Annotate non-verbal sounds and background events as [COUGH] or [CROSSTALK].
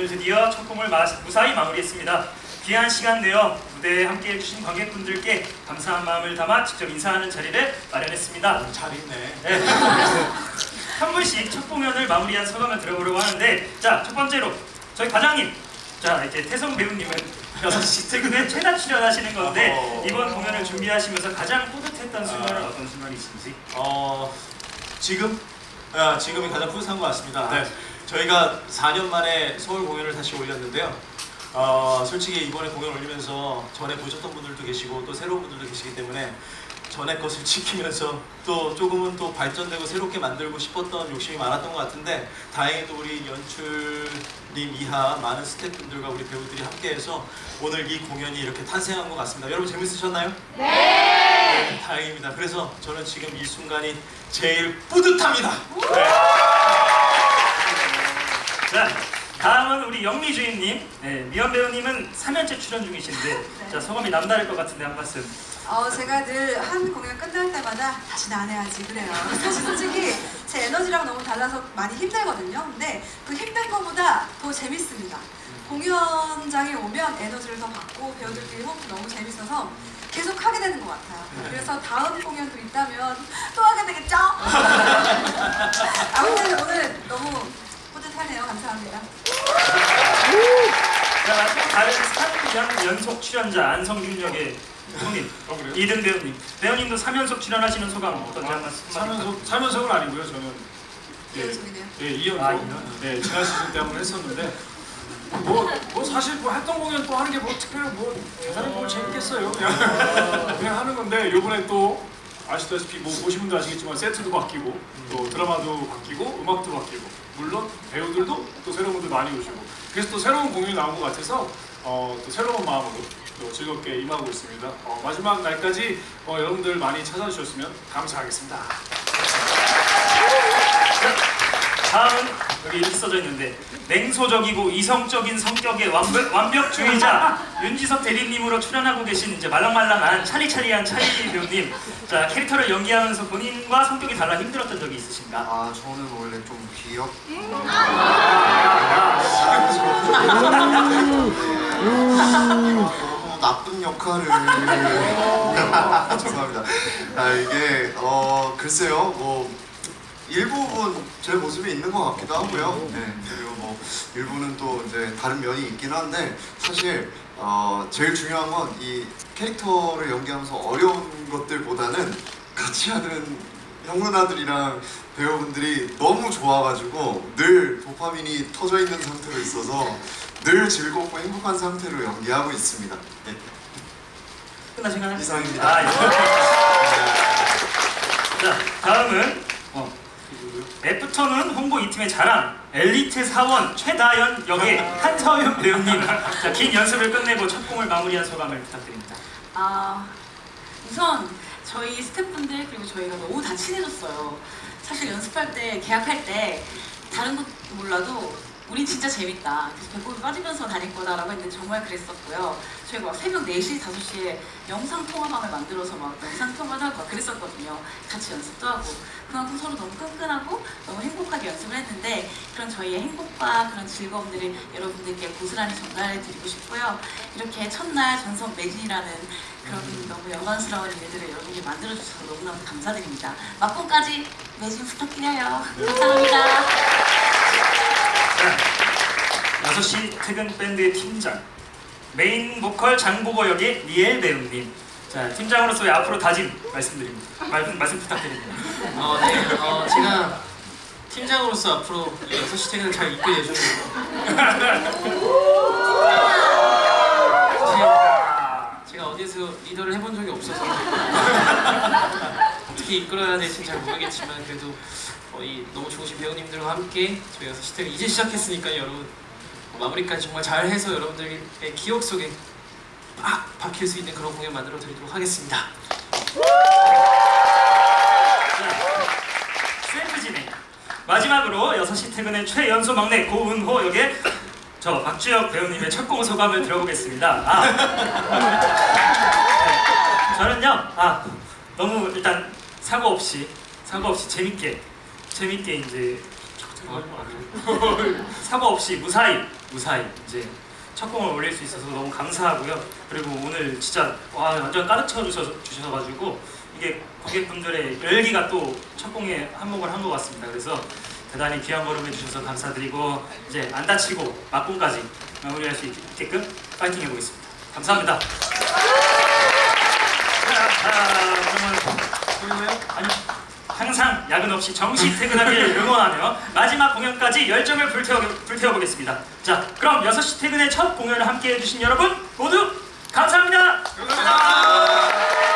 오늘 드디어 첫 공을 마- 무사히 마무리했습니다. 귀한 시간 내어 무대에 함께해 주신 관객분들께 감사한 마음을 담아 직접 인사하는 자리를 마련했습니다. 잘 있네. 네. [LAUGHS] 한 분씩 첫 공연을 마무리한 소감을 들어보려고 하는데 자 첫 번째로 저희 과장님 자 이제 태성 배우님은 6시 퇴근에 최다 출연하시는 건데 어허. 이번 공연을 준비하시면서 가장 뿌듯했던 순간은 어떤 순간이신지 어 지금 아, 지금이 가장 뿌듯한 것 같습니다. 네. 저희가 4년 만에 서울 공연을 다시 올렸는데요. 어, 솔직히 이번에 공연 올리면서 전에 보셨던 분들도 계시고 또 새로운 분들도 계시기 때문에 전에 것을 [LAUGHS] 지키면서 또 조금은 또 발전되고 새롭게 만들고 싶었던 욕심이 많았던 것 같은데 다행히 또 우리 연출님 이하 많은 스태프분들과 우리 배우들이 함께해서 오늘 이 공연이 이렇게 탄생한 것 같습니다. 여러분 재밌으셨나요? 네, 다행입니다. 그래서 저는 지금 이 순간이 제일 뿌듯합니다. 자 다음은 우리 영미 주임님 네, 미연 배우님은 3년째 출연 중이신데 자 소감이 남다를 것 같은데 한 말씀 어, 제가 늘 한 공연 끝날 때마다 다시 나내야지 그래요. [LAUGHS] 사실 솔직히 제 에너지랑 너무 달라서 많이 힘들거든요. 근데 그 힘든 것보다 더 재밌습니다. 공연장에 오면 에너지를 더 받고 배우들끼리 호흡 너무 재밌어서 계속 하게 되는 것 같아요. 그래서 다음 공연도 있다면 또 하게 되겠죠? [LAUGHS] 아무튼 오늘. 감사합니다. 자 마지막 다른 3년 연속 출연자 안성준 역의 형님 어, 그래요? 이든 배우님 배우님도 3연속 출연하시는 소감 어떤지 한 말씀 사면속 사면속은 아니고요. 저는 예, 이연속이네요. 예, 이연속. 아, 이연. 네, 지난 시즌 때 한번 했었는데 뭐, 뭐 사실 뭐 활동 공연 또 하는 게 뭐 특별히 뭐 대단히 뭘 재밌겠어요. 그냥 [LAUGHS] 그냥 하는 건데 이번에 또 아시다시피 뭐 보신 분들 아시겠지만 세트도 바뀌고 또 드라마도 바뀌고 음악도 바뀌고 물론 배우들도 또 새로운 분들 많이 오시고 그래서 또 새로운 공연이 나온 것 같아서 어, 또 새로운 마음으로 또 즐겁게 임하고 있습니다. 어, 마지막 날까지 어, 여러분들 많이 찾아주셨으면 감사하겠습니다. 다음은 여기 이렇게 써져 있는데 냉소적이고 이성적인 성격의 완벽, 완벽주의자 [LAUGHS] 윤지석 대리님으로 출연하고 계신 이제 말랑말랑한 차리차리한 차리 배우님 자 캐릭터를 연기하면서 본인과 성격이 달라 힘들었던 적이 있으신가? 아 저는 원래 좀 귀엽 너무 [LAUGHS] 나쁜 역할을 [LAUGHS] 죄송합니다. 아 이게 어 글쎄요 뭐 일부분 제 모습이 있는 것 같기도 하고요. 네 그리고 뭐 일부는 또 이제 다른 면이 있긴 한데 사실 어 제일 중요한 건 이 캐릭터를 연기하면서 어려운 것들보다는 같이 하는 형 누나들이랑 배우분들이 너무 좋아가지고 늘 도파민이 터져 있는 상태로 있어서 늘 즐겁고 행복한 상태로 연기하고 있습니다. 네. 끝나신가요? 이상입니다. 아, 예. [LAUGHS] 자 다음은 어, 애프터는 홍보 이 팀의 자랑 엘리트 사원 최다연 역의 한서윤 배우님 자, 긴 연습을 끝내고 첫 공을 마무리한 소감을 부탁드립니다. 아 우선 저희 스태프분들 그리고 저희가 너무 다 친해졌어요. 사실 연습할 때 계약할 때 다른 것 몰라도 우린 진짜 재밌다. 그래서 배꼽이 빠지면서 다닐 거다라고 했는데 정말 그랬었고요. 저희가 막 새벽 4시, 5시에 영상 통화방을 만들어서 막 영상 통화도 하고 막 그랬었거든요. 같이 연습도 하고. 그만큼 서로 너무 끈끈하고 너무 행복하게 연습을 했는데 그런 저희의 행복과 그런 즐거움들을 여러분들께 고스란히 전달해 드리고 싶고요. 이렇게 첫날 전성 매진이라는 그런 너무 영광스러운 일들을 여러분이 만들어주셔서 너무너무 감사드립니다. 막공까지 매진 부탁드려요. 감사합니다. 자, 6시 퇴근 밴드의 팀장. 메인 보컬 장보거 역의 리엘 배우님 자 팀장으로서의 앞으로 다짐 말씀드립니다. 말씀, 말씀 부탁드립니다. 어, 네. 어, 제가 팀장으로서 앞으로 이 6시 퇴근을 잘 이끌게 해주는 제가, 제가 어디서 리더를 해본 적이 없어서 어떻게 이끌어야 될지 잘 모르겠지만 그래도 어, 이 너무 좋으신 배우님들과 함께 저희 6시 퇴근 이제 시작했으니까요 여러분. 어, 마무리까지 정말 잘해서 여러분들의 기억 속에 빡 박힐 수 있는 그런 공연 만들어 드리도록 하겠습니다. 셀프 진행. 마지막으로 6시 퇴근의 최연소 막내 고은호 역의 저 박주혁 배우님의 첫 공 소감을 들어보겠습니다. 아. 네, 저는요 아 너무 일단 사고 없이 사고 없이 재밌게 재밌게 이제 [LAUGHS] 사고 없이 무사히 무사히 이제 첫 공을 올릴 수 있어서 너무 감사하고요. 그리고 오늘 진짜 와 완전 가득 채워 주셔서 주셔가지고 이게 관객분들의 열기가 또 첫 공에 한몫을 한 것 같습니다. 그래서 대단히 귀한 걸음 해주셔서 감사드리고 이제 안 다치고 막공까지 마무리할 수 있게끔 파이팅 해보겠습니다. 감사합니다. 자, 자, 그러면 아니 항상 야근 없이 정시 퇴근하길 [LAUGHS] 응원하며 마지막 공연까지 열정을 불태워, 불태워보겠습니다. 자, 그럼 6시 퇴근의 첫 공연을 함께 해주신 여러분 모두 감사합니다. 감사합니다.